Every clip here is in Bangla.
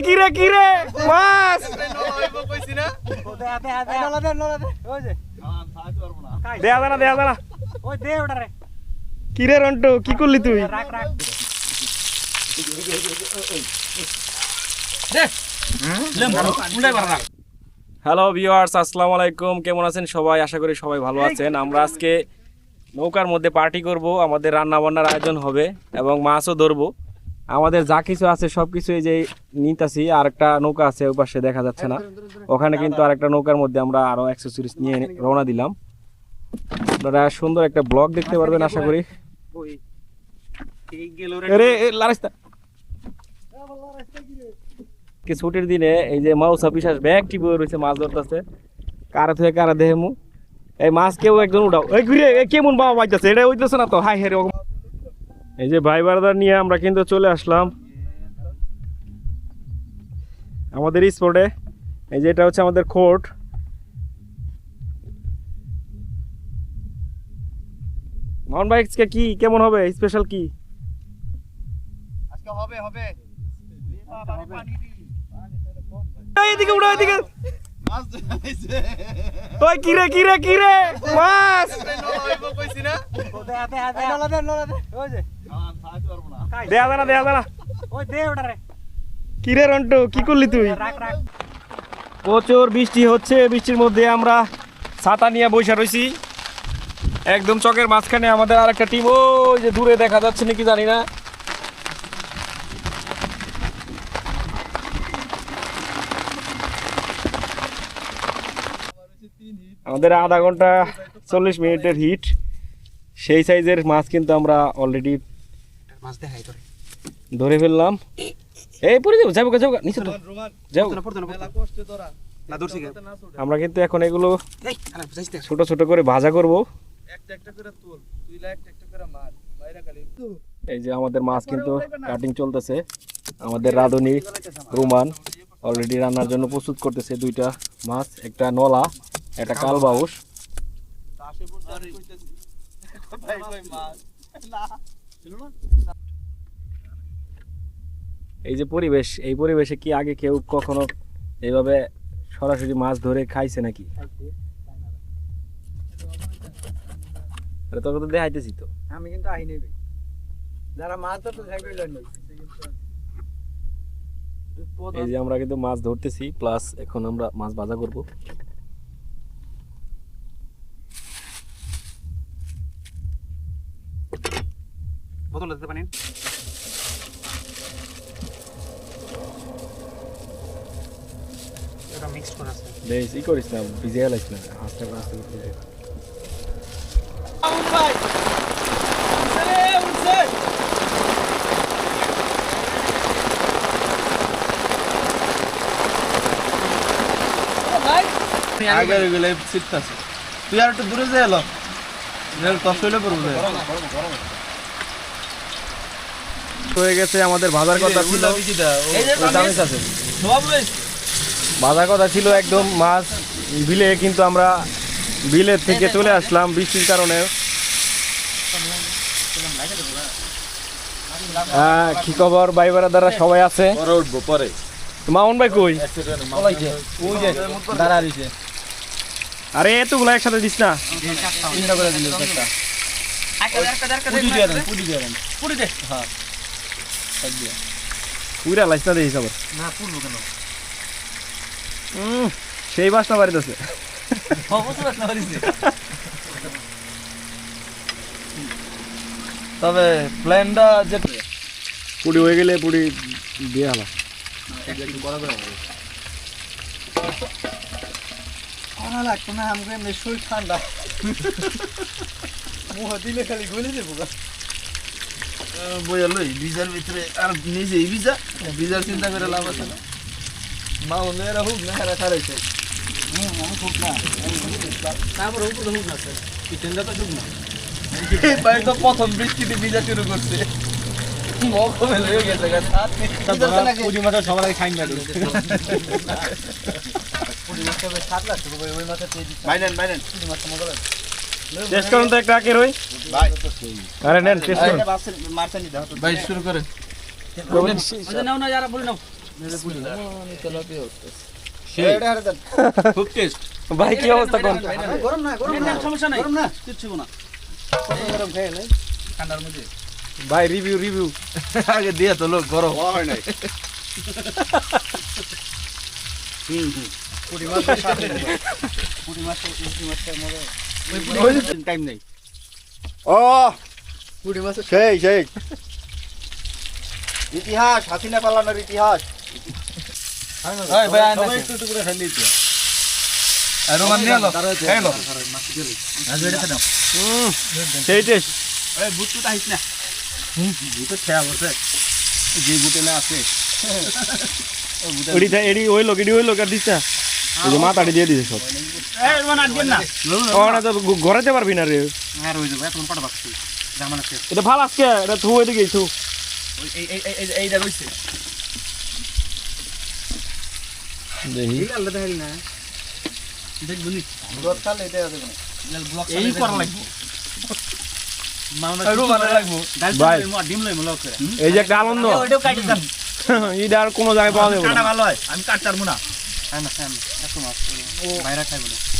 কিরে কিরে? মাছ! কিরে রন্টু, কি করলি তুই? হ্যালো ভিউয়ার্স আসসালামু আলাইকুম। কেমন আছেন সবাই? আশা করি সবাই ভালো আছেন। আমরা আজকে নৌকার মধ্যে পার্টি করব। আমাদের রান্না বান্নার আয়োজন হবে এবং মাছও ধরবো। আমাদের যা কিছু আছে সব কিছু এই যে নিতাছি, আর একটা নৌকা আছে ওই পাশে দেখা যাচ্ছে না। ওখানে কিন্তু আরেকটা নৌকার মধ্যে আমরা আরও অ্যাক্সেসরিজ নিয়ে রওনা দিলাম। আপনারা সুন্দর একটা ব্লগ দেখতে পারবেন, আশা করি। আরে ছুটির দিনে এই যে মাউসা পিসাস ব্যাগ বই রয়েছে, মাছ ধরতেছে। কারা থেকে কারা দেহে মু। এই মাছ কেউ একজন উঠাও। এই ঘুরে কেমন বাবা বাইতেছে? এটা হইতেছে না তো? হাই হেরে এই যে ভাই বারাদার নিয়ে আমরা কিন্তু চলে আসলাম। আমাদের স্পটে এই যে এটা হচ্ছে আমাদের কোর্ট মাউন্ট বাইকসকে কি? কেমন হবে? স্পেশাল কি? আজকে হবে হবে। এদিকে উড়ো এদিকে মাছ ওই কিরে কিরে কিরে মাছ! কইছি না। দেয়া দেয়া জানা কিরে রন্টু কি করলি তুই? প্রচুর বৃষ্টি হচ্ছে বৃষ্টির মধ্যে আমরা ছাতা নিয়ে বসে রয়েছি একদম চকের মাঝখানে আমাদের আর একটা টিম ওই যে দূরে দেখা যাচ্ছে নাকি জানি না। আমাদের আধা ঘণ্টা চল্লিশ মিনিটের হিট সেই সাইজের মাছ কিন্তু আমরা অলরেডি ধরে ফেললাম। এই পরে যাব যাব যাব নিচে তো। যাও তোরা। আমরা কিন্তু এখন এগুলো ছোট ছোট করে ভাজা করব। একটা একটা করে তুল। তুই একটা একটা করে মার। মাইরা খালি। এই যে আমাদের মাছ কিন্তু কাটিং চলতেছে। আমাদের রাঁধুনি রুমান অলরেডি রান্নার জন্য প্রস্তুত করতেছে দুইটা মাছ একটা নলা একটা কালবাউস এই যে পরিবেশ এই পরিবেশে কি আগে কেউ কখনো এইভাবে সরাসরি মাছ ধরে খাইছে নাকি? আরে তোকে তো দেখাইতেছি তো। আমি কিন্তু যারা মাছ ধরতে এই যে আমরা কিন্তু মাছ ধরতেছি প্লাস এখন আমরা মাছ ভাজা করব। বোতল দিতে পারেন। এটা করা আছে বেশ ই করিস না ভিজে গেলাইস না হাঁসটা আস্তে করতে যাই। আগে গেলে শিখতাছে তুই আর একটু দূরে যাই এলো কষ্ট হইলে পড়ব হয়ে গেছে আমাদের ভাজার কথা ছিল। আছে। ভাজার কথা ছিল একদম মাছ বিলে কিন্তু আমরা বিলের থেকে চলে আসলাম বৃষ্টির কারণে। হ্যাঁ, কি খবর? ভাই দ্বারা সবাই আছে? পরে উঠবো পরে। মামুন ভাই কই? আরে এতগুলো একসাথে দিস না। হ্যাঁ পুরা লাইস না দেখিস আবার না পুডবো কেন? সেই বাসটা বাড়িতে আছে অবশ্যই না দিছে তবে প্ল্যানটা যে পুরি হয়ে গেলে পুরি দিয়ে হালা করা লাগতো না আমাকে এমনি শরীর ঠান্ডা। মুহ দিলে খালি গলে দেবো বইয়ালই ভিজার ভিতরে আর নিজেই ভিজা ভিজার চিন্তা করে লাভ আছে না। মা অন্য এরা হুক না এরা খারাইছে ভাই তো প্রথম বৃষ্টিতে ভিজা শুরু করছে মুখ ফেলে হয়ে গেছে গা, সাত মিনিট। পুরি মাছ সবার আগে খাইন টেস্ট করুন তো একটা আকের ওই আরে নেন টেস্ট করুন ভাই শুরু করে নাও না যারা বলে ভাই কি অবস্থা কোন গরম না গরম না সমস্যা নাই গরম না কিচ্ছু না ঠান্ডার মধ্যে ভাই রিভিউ রিভিউ আগে দিয়ে তো লোক গরম হয় নাই পুরি মাছ সাথে পুরি পুরি মাছ মজা টাইম নেই ও পুরি সেই সেই। ইতিহাস, হাসিনা পালানোর ইতিহাস। ভাই ভাই সবাই একটু একটু করে খাইলি তো আর রোমান নিয়ে এলো খাইলো আজ এটা খাও সেই টেস্ট। এই বুটটা আইছ না। বুটে খেয়া বসে যে বুটে না আছে। এডি এডি ওই লোক এডি ওই লোক আর দিছা ওই যে মাথাটি দিয়ে দিছে সব। এই রোমান আটবেন না। ওখানে তো ঘরেতে পারবি না রে। এটা ভালো আজকে এটা থু এদিকে থু। এই এই দেখি। এই না। দেখব নি। করা লাগবে। যে একটা আনন্দ। এটা আর কোনো জায়গায় পাওয়া যাবে ভালো হয়। আমি কাটতার মুনা হ্যাঁ না হ্যাঁ এত মাছ ও। বাইরে খাইব না।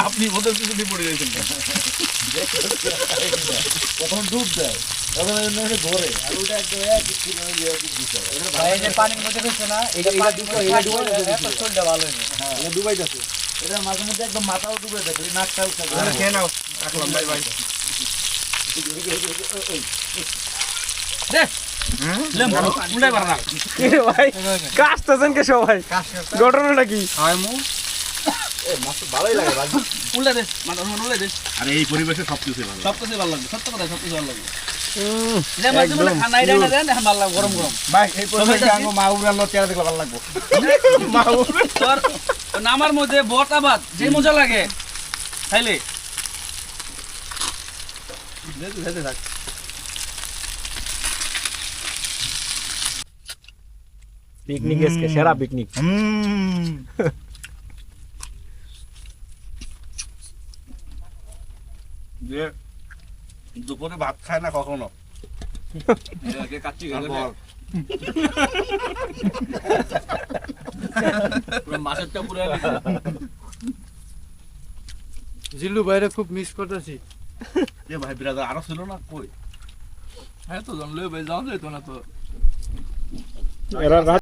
আপনি পড়ে গেছেন তখন ডুব দেয় ডুবাই যাচ্ছে এটা মাঝে মধ্যে একদম মাথাও ডুবে এই নাকটাও থাকে খেয়ে নাও রাখলাম কাশতেছেন কে সবাই ঘটনাটা কি? ভালোই লাগে মানে আরে এই পরিবেশে সব কিছু ভালো সব কিছু ভালো সত্য কথা সব কিছু ভালো গরম গরম। ভাই এই ভালো লাগবে। নামার মধ্যে বটা ভাত যে মজা লাগে। খাইলে পিকনিক এসকে সেরা পিকনিক যে দুপুরে ভাত খায় না কখনো? জিল্লু বাইরে খুব মিস করতেছি। যে ভাই বিরাদার আরও ছিল না? কই? হ্যাঁ তো জানলে ভাই জানলে তো না তো। এরা